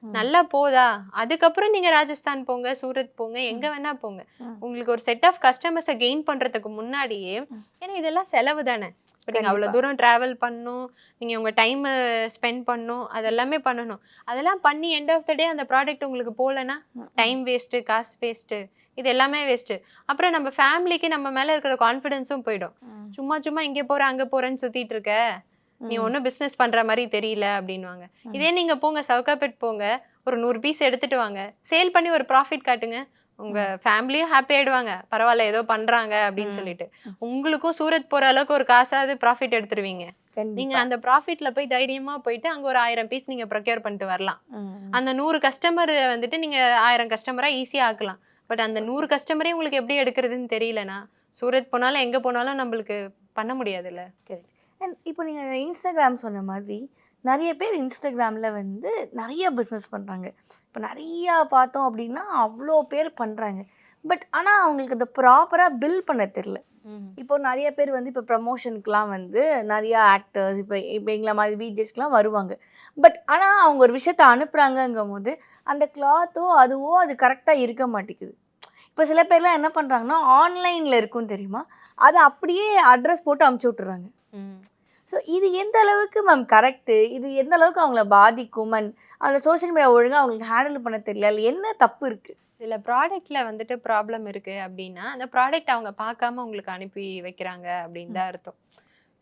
[SPEAKER 1] நல்லா போதா? அதுக்கப்புறம் நீங்கள் ராஜஸ்தான் போங்க சூரத் போங்க எங்கே வேணா போங்க. உங்களுக்கு ஒரு செட் ஆஃப் கஸ்டமர்ஸை கெயின் பண்ணுறதுக்கு முன்னாடியே. ஏன்னா இதெல்லாம் செலவு தானே? இப்போ நீங்கள் அவ்வளோ. தூரம் ட்ராவல் பண்ணணும் நீங்கள் உங்கள் டைமை ஸ்பெண்ட் பண்ணணும் அதெல்லாமே பண்ணணும். அதெல்லாம் பண்ணி எண்ட் ஆஃப் த டே அந்த ப்ராடக்ட் உங்களுக்கு போகலன்னா டைம் வேஸ்ட்டு காசு வேஸ்ட்டு இது எல்லாமே வேஸ்ட்டு அப்புறம் நம்ம ஃபேமிலிக்கு நம்ம மேலே இருக்கிற கான்ஃபிடென்ஸும் போயிடும். சும்மா சும்மா இங்கே போற அங்கே போறேன்னு சுத்திட்டு இருக்க. நீ ஒன்றும் பிஸ்னஸ் பண்ற மாதிரி தெரியல அப்படின்வாங்க. இதே நீங்க போங்க சவுகாப்பேட் போங்க ஒரு நூறு பீஸ் எடுத்துட்டு வாங்க. சேல் பண்ணி ஒரு ப்ராஃபிட் காட்டுங்க. உங்க ஃபேமிலியும் ஹாப்பி ஆயிடுவாங்க. பரவாயில்ல ஏதோ பண்றாங்க அப்படின்னு. சொல்லிட்டு. உங்களுக்கும் சூரத் போற அளவுக்கு ஒரு காசாவது ப்ராஃபிட் எடுத்துருவீங்க. நீங்க அந்த ப்ராஃபிட்ல போய் தைரியமா போயிட்டு அங்க ஒரு ஆயிரம் பீஸ் நீங்க ப்ரொக்யூர் பண்ணிட்டு வரலாம். அந்த நூறு கஸ்டமர் வந்துட்டு நீங்க ஆயிரம் கஸ்டமரா ஈஸியா ஆக்கலாம். பட் அந்த நூறு கஸ்டமரே உங்களுக்கு எப்படி எடுக்கிறதுன்னு தெரியலனா சூரத் போனாலும் எங்க போனாலும் நம்மளுக்கு பண்ண முடியாதுல்ல.
[SPEAKER 2] அண்ட் இப்போ நீங்கள் இன்ஸ்டாகிராம் சொன்ன மாதிரி நிறைய பேர் இன்ஸ்டாகிராமில் வந்து நிறைய பிஸ்னஸ் பண்ணுறாங்க இப்போ நிறையா பார்த்தோம் அப்படின்னா அவ்வளோ பேர் பண்ணுறாங்க பட் ஆனால் அவங்களுக்கு இந்த ப்ராப்பராக பில் பண்ண தெரில இப்போ நிறைய பேர் வந்து இப்போ ப்ரமோஷனுக்குலாம் வந்து நிறையா ஆக்டர்ஸ் இப்போ இப்போ எங்களை மாதிரி பிஜேஸ்க்குலாம் வருவாங்க. பட் ஆனால் அவங்க ஒரு விஷயத்த அனுப்புகிறாங்கங்கும் போது அந்த கிளாத்தோ அதுவோ அது கரெக்டாக இருக்க மாட்டேங்குது. இப்போ சில பேர்லாம் என்ன பண்ணுறாங்கன்னா ஆன்லைனில் இருக்கும் தெரியுமா? அதை அப்படியே அட்ரஸ் போட்டு அமுச்சு விட்டுறாங்க. ஸோ இது எந்த அளவுக்கு மேம் கரெக்டு இது எந்த அளவுக்கு அவங்கள பாதிக்கும்? அண்ட் அந்த சோஷியல் மீடியா ஒழுங்காக அவங்களுக்கு ஹேண்டில் பண்ண தெரியல. என்ன தப்பு இருக்குது
[SPEAKER 1] இதுல ப்ராடக்ட்ல வந்துட்டு ப்ராப்ளம் இருக்கு அப்படின்னா அந்த ப்ராடக்ட் அவங்க பார்க்காம உங்களுக்கு அனுப்பி வைக்கிறாங்க அப்படின்னு தான் அர்த்தம்.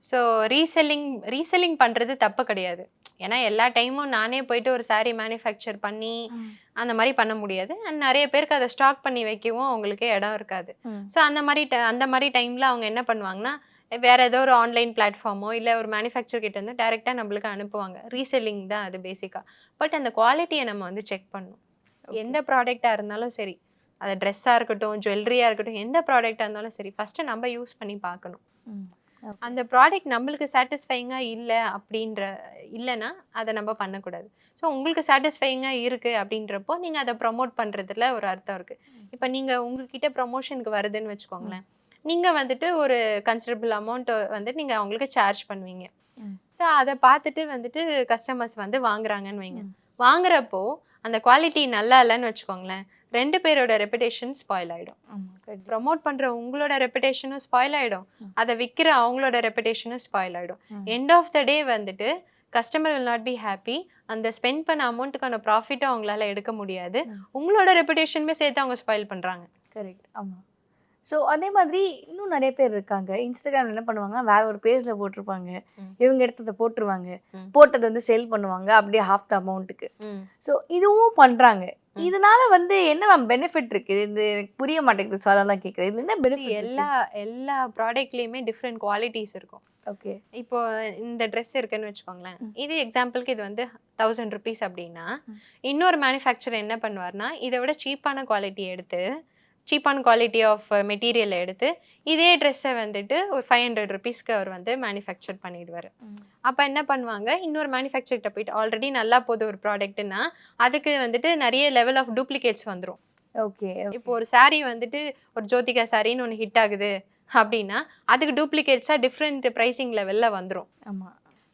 [SPEAKER 1] ஸோ ரீசெல்லிங் ரீசெல்லிங் பண்றது தப்பு கிடையாது. ஏன்னா எல்லா டைமும் நானே போயிட்டு ஒரு saree மேனுஃபேக்சர் பண்ணி அந்த மாதிரி பண்ண முடியாது. அண்ட் நிறைய பேருக்கு அதை ஸ்டாக் பண்ணி வைக்கவும் அவங்களுக்கு இடம் இருக்காது. ஸோ அந்த மாதிரி அந்த மாதிரி டைமில் அவங்க என்ன பண்ணுவாங்கன்னா வேற ஏதோ ஒரு ஆன்லைன் பிளாட்ஃபார்மோ இல்லை ஒரு மேனுஃபேக்சர் கிட்ட இருந்து டேரெக்டாக நம்மளுக்கு அனுப்புவாங்க. ரீசெல்லிங் தான் அது பேசிக்காக பட் அந்த குவாலிட்டியை நம்ம வந்து செக் பண்ணணும். எந்த ப்ராடக்டாக இருந்தாலும் சரி அது ட்ரெஸ்ஸாக இருக்கட்டும் ஜுவல்லரியாக இருக்கட்டும் எந்த ப்ராடக்டாக இருந்தாலும் சரி ஃபஸ்ட்டு நம்ம யூஸ் பண்ணி பார்க்கணும். அந்த ப்ராடக்ட் நம்மளுக்கு சாட்டிஸ்ஃபைங்காக இல்லை அப்படின்ற இல்லைன்னா அதை நம்ம பண்ணக்கூடாது. ஸோ உங்களுக்கு சாட்டிஸ்ஃபைங்காக இருக்குது அப்படின்றப்போ நீங்கள் அதை ப்ரமோட் பண்ணுறதுல ஒரு அர்த்தம் இருக்குது இப்போ நீங்கள் உங்ககிட்ட ப்ரொமோஷனுக்கு வருதுன்னு வச்சுக்கோங்களேன். நீங்கள் வந்துட்டு ஒரு கன்சிடபிள் அமௌண்ட் வந்துட்டு நீங்கள் அவங்களுக்கு சார்ஜ் பண்ணுவீங்க. ஸோ அதை பார்த்துட்டு வந்துட்டு கஸ்டமர்ஸ் வந்து வாங்குறாங்கன்னு வைங்க. வாங்குறப்போ அந்த குவாலிட்டி நல்லா இல்லைன்னு வச்சுக்கோங்களேன் ரெண்டு பேரோட ரெப்புடேஷன் ஸ்பாயில் ஆகிடும் ப்ரமோட் பண்ற உங்களோட ரெப்புடேஷனும் ஸ்பாயில் ஆயிடும்.
[SPEAKER 2] ம்.
[SPEAKER 1] அதை விற்கிற அவங்களோட ரெப்புடேஷனும் ஸ்பாயில் ஆயிடும்.
[SPEAKER 2] ம்.
[SPEAKER 1] எண்ட் ஆஃப் த டே வந்துட்டு customer will not be happy அந்த ஸ்பெண்ட் பண்ண அமௌண்ட்டுக்கான ப்ராஃபிட்டும் அவங்களால எடுக்க முடியாது. உங்களோட ரெப்புடேஷனுமே சேர்த்து அவங்க ஸ்பாயில் பண்றாங்க.
[SPEAKER 2] கரெக்ட் ஆமா. ஸோ அதே மாதிரி இன்னும் நிறைய பேர் இருக்காங்க. இன்ஸ்டாகிராம்ல என்ன பண்ணுவாங்க வேற ஒரு பேஜ்ல போட்டிருப்பாங்க. இவங்க எடுத்ததை போட்டுருவாங்க. போட்டதை வந்து சேல் பண்ணுவாங்க. அப்படியே ஹாஃப் த அமௌண்ட்டுக்கு ஸோ இதுவும் பண்றாங்க.
[SPEAKER 1] ம்.
[SPEAKER 2] இதனால வந்து என்ன மேம் பெனிஃபிட் இருக்கு? இது எனக்கு புரிய மாட்டேங்குது. ஸோ அதெல்லாம் கேட்குறேன். இதுல என்ன பெனிஃபிட்
[SPEAKER 1] எல்லா எல்லா ப்ராடக்ட்லயுமே டிஃப்ரெண்ட் குவாலிட்டிஸ் இருக்கும்.
[SPEAKER 2] ஓகே
[SPEAKER 1] இப்போ இந்த ட்ரெஸ் இருக்குன்னு வச்சுக்கோங்களேன். இது எக்ஸாம்பிளுக்கு இது வந்து தௌசண்ட் ருபீஸ் அப்படின்னா. இன்னொரு மேனுஃபேக்சர் என்ன பண்ணுவார்னா இதை விட சீப்பான குவாலிட்டி எடுத்து சீப்பான குவாலிட்டி ஆஃப் மெட்டீரியல் எடுத்து இதே ட்ரெஸ்ஸை வந்துட்டு ஒரு ஃபைவ் ஹண்ட்ரட் ருபீஸ்க்கு அவர் வந்து மேனுஃபேக்சர் பண்ணிடுவார். அப்போ என்ன பண்ணுவாங்க? இன்னொரு மேனுஃபேக்சர்கிட்ட போயிட்டு ஆல்ரெடி நல்லா போகுது ஒரு ப்ராடக்ட்னா அதுக்கு வந்துட்டு நிறைய லெவல் ஆஃப் டூப்ளிகேட்ஸ் வந்துடும்
[SPEAKER 2] ஓகே
[SPEAKER 1] இப்போ ஒரு saree வந்துட்டு ஒரு ஜோதிகா சாரின்னு ஒன்று ஹிட் ஆகுது அப்படின்னா அதுக்கு டூப்ளிகேட்ஸாக டிஃப்ரெண்ட் ப்ரைசிங் லெவலில் வந்துடும்
[SPEAKER 2] ஆமா.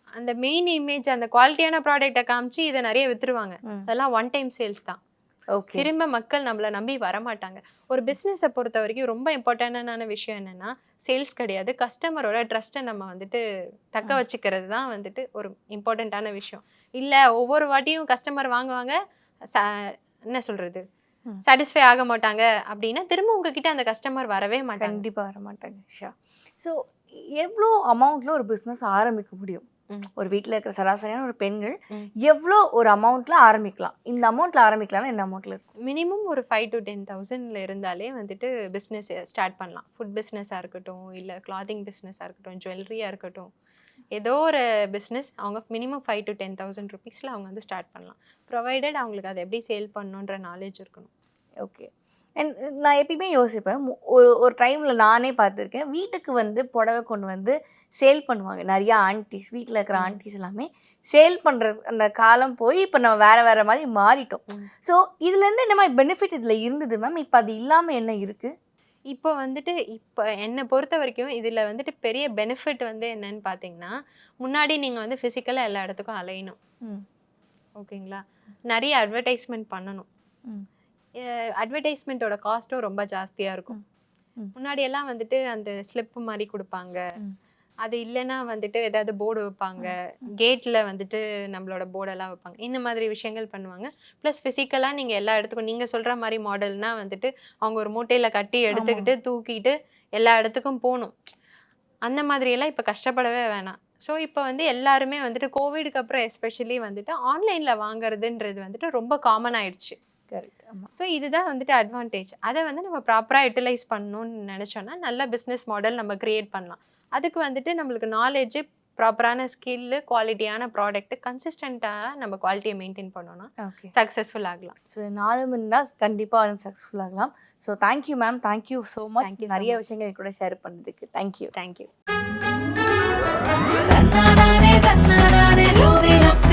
[SPEAKER 1] அந்த மெயின் இமேஜ் அந்த குவாலிட்டியான ப்ராடக்ட்டை காமிச்சு இதை நிறைய வித்துருவாங்க.
[SPEAKER 2] ம்.
[SPEAKER 1] அதெல்லாம் ஒன் டைம் சேல்ஸ் தான். திரும்ப மக்கள் நம்மள நம்பி வரமாட்டாங்க. ஒரு பிஸ்னஸை பொறுத்த வரைக்கும் ரொம்ப இம்பார்ட்டண்டான விஷயம் என்னன்னா சேல்ஸ் கிடையாது. கஸ்டமரோட ட்ரஸ்ட்டை நம்ம வந்துட்டு தக்க. வச்சுக்கிறது தான் வந்துட்டு ஒரு இம்பார்ட்டண்ட்டான விஷயம். இல்லை ஒவ்வொரு வாட்டியும் கஸ்டமர் வாங்குவாங்க என்ன சொல்றது. சாட்டிஸ்ஃபை ஆக மாட்டாங்க அப்படின்னா திரும்ப உங்ககிட்ட அந்த கஸ்டமர் வரவே மாட்டாங்க.
[SPEAKER 2] கண்டிப்பா வர மாட்டாங்க ஷா ஸோ எவ்வளோ அமௌண்ட்ல ஒரு பிஸ்னஸ் ஆரம்பிக்க முடியும். ஒரு வீட்டில் இருக்கிற சராசரியான ஒரு பெண்கள். எவ்வளோ ஒரு அமௌண்ட்ல ஆரம்பிக்கலாம்? இந்த அமௌண்ட்ல ஆரம்பிக்கலாம் என்ன அமௌண்ட்ல இருக்கும்?
[SPEAKER 1] மினிமம் ஒரு ஃபைவ் டு டென் தௌசண்ட்ல இருந்தாலே வந்துட்டு பிஸ்னஸ் ஸ்டார்ட் பண்ணலாம். ஃபுட் பிஸ்னஸாக இருக்கட்டும் இல்லை கிளாத்திங் பிஸ்னஸாக இருக்கட்டும் ஜுவல்லரியாக இருக்கட்டும். ஏதோ ஒரு பிஸ்னஸ் அவங்க minimum five to ten thousand ருபீஸில் அவங்க வந்து ஸ்டார்ட் பண்ணலாம். ப்ரொவைடட் அவங்களுக்கு அதை எப்படி சேல் பண்ணணுன்ற நாலேஜ் இருக்கணும்.
[SPEAKER 2] ஓகே அண்ட் நான் எப்பயுமே யோசிப்பேன். ஒரு ஒரு டைமில் நானே பார்த்துருக்கேன். வீட்டுக்கு வந்து புடவை கொண்டு வந்து சேல் பண்ணுவாங்க. நிறையா ஆன்டிஸ் வீட்டில் இருக்கிற. ஆன்டிஸ் எல்லாமே சேல் பண்ணுற அந்த காலம் போய் இப்போ நம்ம வேற வேற மாதிரி மாறிட்டோம். ஸோ இதுலேருந்து என்ன மாதிரி பெனிஃபிட் இதில் இருந்தது மேம் இப்போ அது இல்லாமல் என்ன இருக்குது
[SPEAKER 1] இப்போ வந்துட்டு இப்போ என்னை பொறுத்த வரைக்கும் இதில் வந்துட்டு பெரிய பெனிஃபிட் வந்து என்னன்னு பார்த்தீங்கன்னா முன்னாடி நீங்கள் வந்து ஃபிசிக்கலாக எல்லா இடத்துக்கும் அலையணும்.
[SPEAKER 2] ம்.
[SPEAKER 1] ஓகேங்களா? நிறைய அட்வர்டைஸ்மெண்ட் பண்ணணும்.
[SPEAKER 2] ம்.
[SPEAKER 1] அட்வர்டைஸ்மெண்ட்டோட காஸ்ட்டும் ரொம்ப ஜாஸ்தியாக இருக்கும்.
[SPEAKER 2] ம்.
[SPEAKER 1] முன்னாடி எல்லாம் வந்துட்டு அந்த ஸ்லிப் மாதிரி கொடுப்பாங்க. அது இல்லைன்னா வந்துட்டு ஏதாவது போர்டு வைப்பாங்க. கேட்டில் வந்துட்டு நம்மளோட போர்டெல்லாம் வைப்பாங்க. இந்த மாதிரி விஷயங்கள் பண்ணுவாங்க. ப்ளஸ் ஃபிசிக்கலாக நீங்கள் எல்லா இடத்துக்கும் நீங்கள் சொல்கிற மாதிரி மாடல்னா வந்துட்டு அவங்க ஒரு மூட்டையில் கட்டி எடுத்துக்கிட்டு தூக்கிட்டு எல்லா இடத்துக்கும் போகணும். அந்த மாதிரியெல்லாம் இப்போ கஷ்டப்படவே வேணாம். ஸோ இப்போ வந்து எல்லாருமே வந்துட்டு கோவிடுக்கு அப்புறம் எஸ்பெஷலி வந்துட்டு ஆன்லைனில் வாங்குறதுன்றது வந்துட்டு ரொம்ப காமன் ஆயிடுச்சு.
[SPEAKER 2] ஆமாம்
[SPEAKER 1] ஸோ இதுதான் வந்துட்டு அட்வான்டேஜ் அதை வந்து நம்ம ப்ராப்பராக யூட்டிலைஸ் பண்ணணும்னு நினச்சோன்னா நல்ல பிஸ்னஸ் மாடல் நம்ம க்ரியேட் பண்ணலாம். அதுக்கு வந்துட்டு நம்மளுக்கு நாலேஜு ப்ராப்பரான ஸ்கில்லு குவாலிட்டியான ப்ராடக்ட்டு கன்சிஸ்டண்ட்டாக நம்ம குவாலிட்டியை மெயின்டைன் பண்ணோன்னா
[SPEAKER 2] ஓகே
[SPEAKER 1] சக்ஸஸ்ஃபுல் ஆகலாம்.
[SPEAKER 2] ஸோ நாலு மணி கண்டிப்பாக அது சக்ஸஸ்ஃபுல் ஆகலாம். So thank you ma'am thank you so much நிறைய விஷயங்கள் கூட ஷேர் பண்ணதுக்கு. தேங்க்யூ
[SPEAKER 1] தேங்க்யூ
[SPEAKER 3] தன்னாரானே தன்னாரானே லூவிங் அப்